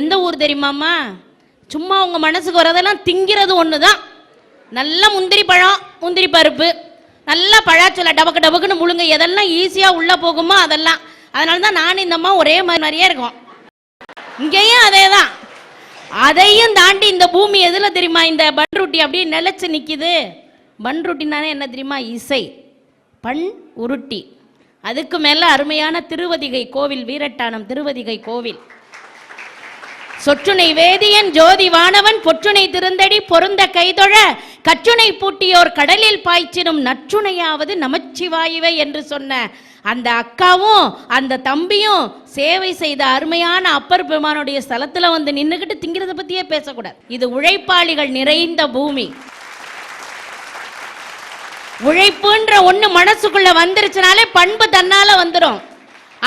எந்த ஊர் தெரியுமாம்மா? சும்மா உங்க மனசுக்கு வரதெல்லாம் திங்கிறது ஒன்று தான் நல்ல முந்திரி பழம் முந்திரி பருப்பு நல்லா பழாச்சொல்ல டபக்கு டபக்குன்னு முழுங்க. எதெல்லாம் ஈஸியாக உள்ளே போகுமோ அதெல்லாம். அதனால தான் நானும் இந்த அம்மா ஒரே மாதிரி மாதிரியே இருக்கும். இங்கேயும் அதே தான் அதையும் தாண்டி இந்த பூமி எதில் தெரியுமா? இந்த பன்ருட்டி அப்படியே நிலைச்சு நிற்கிது பன்ருட்டினாலே என்ன தெரியுமா? இசை. பண் உருட்டி. அதுக்கு மேலே அருமையான திருவதிகை கோவில் வீரட்டானம் திருவதிகை கோவில். சொற்றுனை வேதியன் ஜோதி வானவன் பொற்றுனை திருந்தடி பொருந்த கைதொழ கற்றுனை பூட்டியோர் கடலில் பாய்ச்சினும் நற்றுணையாவது நமச்சிவாயுவை என்று சொன்ன அந்த அக்காவும் அந்த தம்பியும் சேவை செய்த அருமையான அப்பர் பெருமானுடைய ஸ்தலத்துல வந்து நின்றுக்கிட்டு திங்கிறத பத்தியே பேசக்கூடாது. இது உழைப்பாளிகள் நிறைந்த பூமி. உழைப்புன்ற ஒண்ணு மனசுக்குள்ள வந்துருச்சுனாலே பண்பு தன்னால வந்துடும்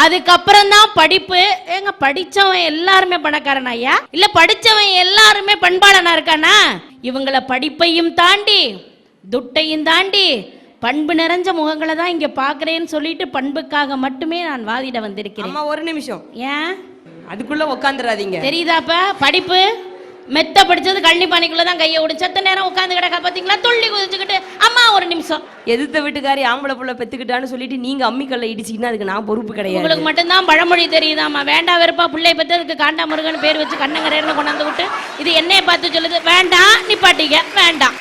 அதுக்கப்புறம் தான் படிப்பு. ஏங்க படிச்சவன் எல்லாருமே பணக்காரன் ஐயா? இல்ல படிச்சவன் எல்லாருமே பண்பாளனா இருக்கானா? இவங்கள படிப்பையும் தாண்டி துட்டையும் தாண்டி பண்பு நிறைஞ்ச முகங்களை தான் இங்க பாக்குறேன்னு சொல்லிட்டு பண்புக்காக மட்டுமே நான் வாதிட வந்திருக்கிறேன். ஒரு நிமிஷம். ஏன்? அதுக்குள்ள உட்காந்துடாதீங்க தெரியுதாப்ப? படிப்பு? மெத்த படிச்சது கழனி பானைக்குள்ள தான் கையை விடும் செத்த நேரம் உட்காந்து கிடக்க பாத்தீங்களா? துள்ளி குதிச்சுக்கிட்டு அம்மா ஒரு நிமிஷம். எதிர்த்த வீட்டுக்காரி ஆம்பளை புள்ள பெத்துக்கிட்டான்னு சொல்லிட்டு நீங்க அம்மிக்கல்ல இடிச்சிங்கன்னா அதுக்கு நான் பொறுப்பு கிடையாது. உங்களுக்கு மட்டும்தான் பழமொழி தெரியுதாம்மா? வேண்டாம் வெறுப்பா பிள்ளை பெற்றதுக்கு காண்டா முருகன் பேர் வச்சு கண்ணங்கரேர்னு கொண்டாந்து விட்டு இது என்னைய பார்த்து சொல்லுது. வேண்டாம் நிப்பாட்டிக்க வேண்டாம்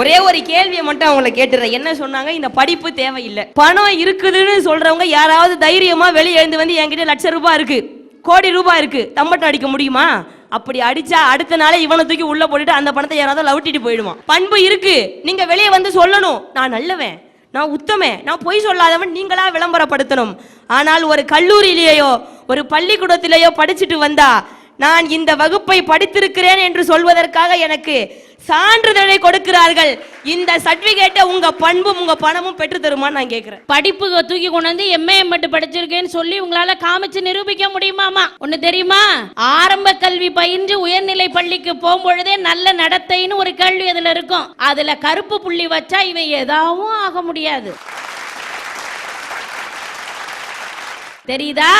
ஒரே ஒரு கேள்வியை மட்டும் அவங்கள கேட்டுறேன். என்ன சொன்னாங்க? இந்த படிப்பு தேவையில்லை. பணம் இருக்குதுன்னு சொல்றவங்க யாராவது தைரியமா வெளியே எழுந்து வந்து என்கிட்ட லட்சம் ரூபாய் இருக்கு. கோடி ரூபாய் இருக்கு. தம்பட்டம் அடிக்க முடியுமா? அப்படி அடிச்சா அடுத்த நாளே இவனை தூக்கி உள்ள போட்டுட்டு அந்த பணத்தை யாராவது லவட்டிட்டு போயிடுவான். பண்பு இருக்கு. நீங்க வெளியே வந்து சொல்லணும். நான் நல்லவன். நான் உத்தமே நான் பொய் சொல்லாதவன் நீங்களா விளம்பரப்படுத்தணும். ஆனால் ஒரு கல்லூரியிலேயோ ஒரு பள்ளிக்கூடத்திலேயோ படிச்சுட்டு வந்தா நான் இந்த வகுப்பை படித்திருக்கிறேன் என்று சொல்வதற்காக எனக்கு சான்றிதழை கொடுக்கிறார்கள். இந்த சர்டிபிகேட்டை உங்க பண்பும் உங்க பணமும் பெற்று தருமான்னு நான் கேட்கிறேன் படிப்பு தூக்கி கொண்டு வந்து எம்ஏ மட்டும் படிச்சிருக்கேன்னு சொல்லி உங்களால காமிச்சு நிரூபிக்க முடியுமாமா ஒண்ணு தெரியுமா? ஆரம்ப கல்வி பயின்று உயர்நிலை பள்ளிக்கு போகும்பொழுதே நல்ல நடத்தைன்னு ஒரு கேள்வி அதுல இருக்கும். அதுல கருப்பு புள்ளி வச்சா இவன் எதாவும் ஆக முடியாது. தெரியுதா?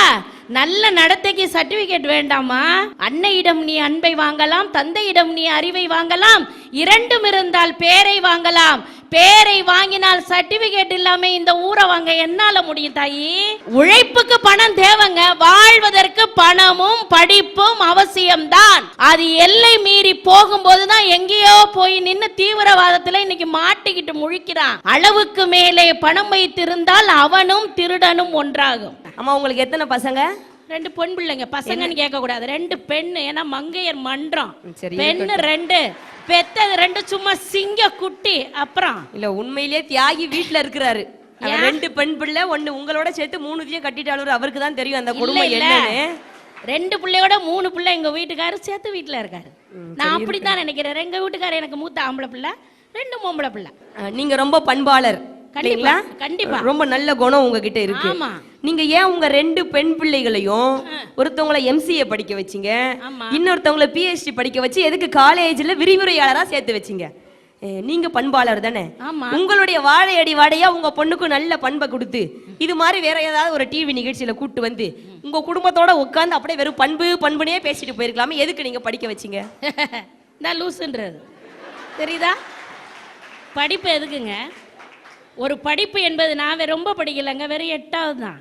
நல்ல நடத்தைக்கு சர்டிபிகேட் வேண்டாமா? அன்னையிடம் நீ அன்பை வாங்கலாம் தந்தையிடம் நீ அறிவை வாங்கலாம் இரண்டும் இருந்தால் பேரை வாங்கலாம். பேரை வாங்கினால் சர்டிபிகேட் இல்லாம இந்த ஊரை வாங்க என்னால முடியும் தாயி? உழைப்புக்கு பணம் தேவைங்க வாழ்வதற்கு பணமும் படிப்பும் அவசியம்தான். அது எல்லை மீறி போகும்போது தான் எங்கேயோ போய் நின்னு தீவிரவாதத்துல இன்னைக்கு மாட்டிக்கிட்டு முழிக்கிறான். அளவுக்கு மேலே பணம் வைத்திருந்தால் அவனும் திருடனும் ஒன்றாகும். அம்மா உங்களுக்கு எத்தனை பசங்க? ரெண்டு பொன் பிள்ளைங்க. பசங்கன்னு கேட்க கூடாது ரெண்டு பெண்ணு ஏன்னா மங்கையர் மன்றம். பெண்ணு ரெண்டு பெத்தது ரெண்டு சும்மா சிங்க குட்டி அப்புறம். இல்ல உண்மையிலேயே தியாகி வீட்ல இருக்கிறாரு. ரெண்டு பெண் பிள்ளை ஒண்ணு உங்களோட சேர்த்து மூணுத்தையும் கட்டிட்டாலும் அவருக்கு தான் தெரியும் அந்த குடும்பம் என்னன்னு. ரெண்டு பிள்ளையோட மூணு பிள்ளை எங்க வீட்டுக்காரர் சேர்த்து வீட்டுல இருக்காரு. நான் அப்படித்தான் நினைக்கிறேன். எங்க வீட்டுக்காரர் எனக்கு மூத்த ஆம்பளை பிள்ளை ரெண்டு பொம்பளை பிள்ளை. நீங்க ரொம்ப பண்பாளர் கண்டிப்பா? கண்டிப்பா. ரொம்ப நல்ல குணம் உங்ககிட்ட இருக்கு. ஆமா. நீங்க ஏன் உங்க ரெண்டு பெண் பிள்ளைகளையும் ஒருத்தவங்கள எம்சிஏ படிக்க வச்சீங்க. இன்னொருத்தவங்கள பிஹெச்டி படிக்க வச்சு எதுக்கு காலேஜ்ல விரிவுரையாளரா சேர்த்து வச்சீங்க? நீங்க பண்பாளர் தானே? உங்களுடைய வாழையடி வாடையா உங்க பொண்ணுக்கு நல்ல பண்பை கொடுத்து இது மாதிரி வேற ஏதாவது ஒரு டிவி நிகழ்ச்சியில கூட்டு வந்து உங்க குடும்பத்தோட உட்கார்ந்து அப்படியே வெறும் பண்பு பண்புனே பேசிட்டு போயிருக்கலாமே. எதுக்கு நீங்க படிக்க வச்சீங்க? நான் லூசுன்றது தெரியுதா? படிப்பு எதுக்குங்க? ஒரு படிப்பு என்பது நான் ரொம்ப படிக்கலைங்க வெறும் எட்டாவது தான்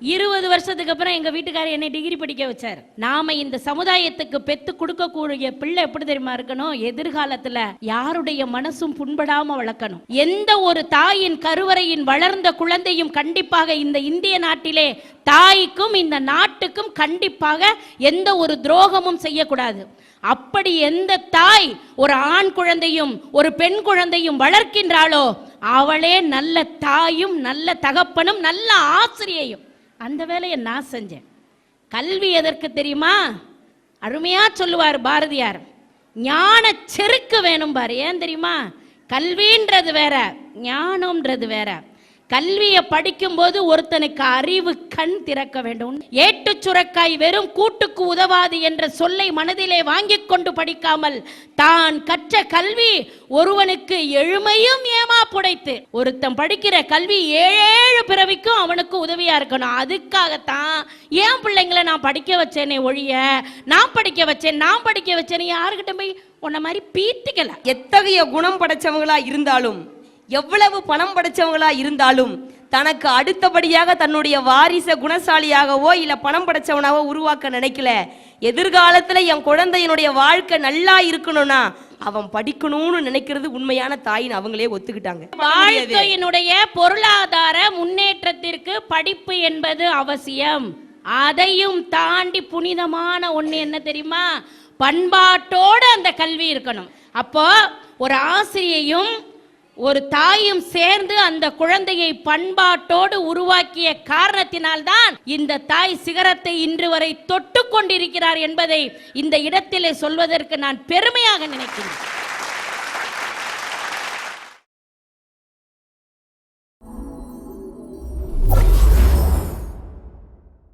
இருபது வருஷத்துக்கு அப்புறம் எங்க வீட்டுக்காரர் என்னை டிகிரி படிக்க வச்சார். நாம இந்த சமுதாயத்துக்கு பெத்து கொடுக்கக்கூடிய பிள்ளை எப்படி தெரியுமா இருக்கணும்? எதிர்காலத்துல யாருடைய மனசும் புண்படாம வளர்க்கணும். எந்த ஒரு தாயின் கருவறையின் வளர்ந்த குழந்தையும் கண்டிப்பாக இந்த இந்திய நாட்டிலே தாய்க்கும் இந்த நாட்டுக்கும் கண்டிப்பாக எந்த ஒரு துரோகமும் செய்யக்கூடாது. அப்படி எந்த தாய் ஒரு ஆண் குழந்தையும் ஒரு பெண் குழந்தையும் வளர்க்கின்றாளோ அவளே நல்ல தாயும் நல்ல தகப்பனும் நல்ல ஆசிரியையும். அந்த வேலையை நான் செஞ்சேன். கல்வி எதற்கு தெரியுமா? அருமையா சொல்லுவார் பாரதியார். ஞான செருக்கு வேணும் பாரு. ஏன் தெரியுமா? கல்வின்றது வேற ஞானம்ன்றது வேற. கல்வியை படிக்கும்போது ஒருத்தனுக்கு அறிவு கண் திறக்க வேண்டும். ஏட்டு சுரக்காய் வெறும் கூட்டுக்கு உதவாது என்ற சொல்லை மனதிலே வாங்கிக் கொண்டு படிக்காமல் தான் கற்ற கல்வி ஒருவனுக்கு எழுமையும் ஏமா புடைத்து. ஒருத்தன் படிக்கிற கல்வி ஏழேழு பிறவிக்கும் அவனுக்கு உதவியா இருக்கணும். அதுக்காகத்தான் ஏன் பிள்ளைங்களை நான் படிக்க வச்சேனே ஒழிய நான் படிக்க வச்சேன் நான் படிக்க வச்சேன்னு யாருக்கிட்ட போய் உன்ன மாதிரி பீத்திக்கல. எத்தகைய குணம் படைச்சவங்களா இருந்தாலும் எவ்வளவு பணம் படைச்சவங்களா இருந்தாலும் தனக்கு அடுத்தபடியாக தன்னுடைய வாரிச குணசாலியாகவோ இல்ல பணம் படைச்சவனாவோ உருவாக்க நினைக்கல. எதிர்காலத்துல என் குழந்தையினுடைய வாழ்க்கை நல்லா இருக்கணும்னா அவன் படிக்கணும்னு நினைக்கிறது உண்மையான தாயின்னு அவங்களே ஒத்துக்கிட்டாங்க. வாழ்க்கையினுடைய பொருளாதார முன்னேற்றத்திற்கு படிப்பு என்பது அவசியம். அதையும் தாண்டி புனிதமான ஒண்ணு என்ன தெரியுமா? பண்பாட்டோட அந்த கல்வி இருக்கணும். அப்போ ஒரு ஆசிரியையும் ஒரு தாயும் சேர்ந்து அந்த குழந்தையை பண்பாட்டோடு உருவாக்கிய காரணத்தினால்தான் இந்த தாய் சிகரத்தை இன்று வரை தொட்டு கொண்டிருக்கிறார் என்பதை இந்த இடத்திலே சொல்வதற்கு நான் பெருமையாக நினைக்கிறேன்.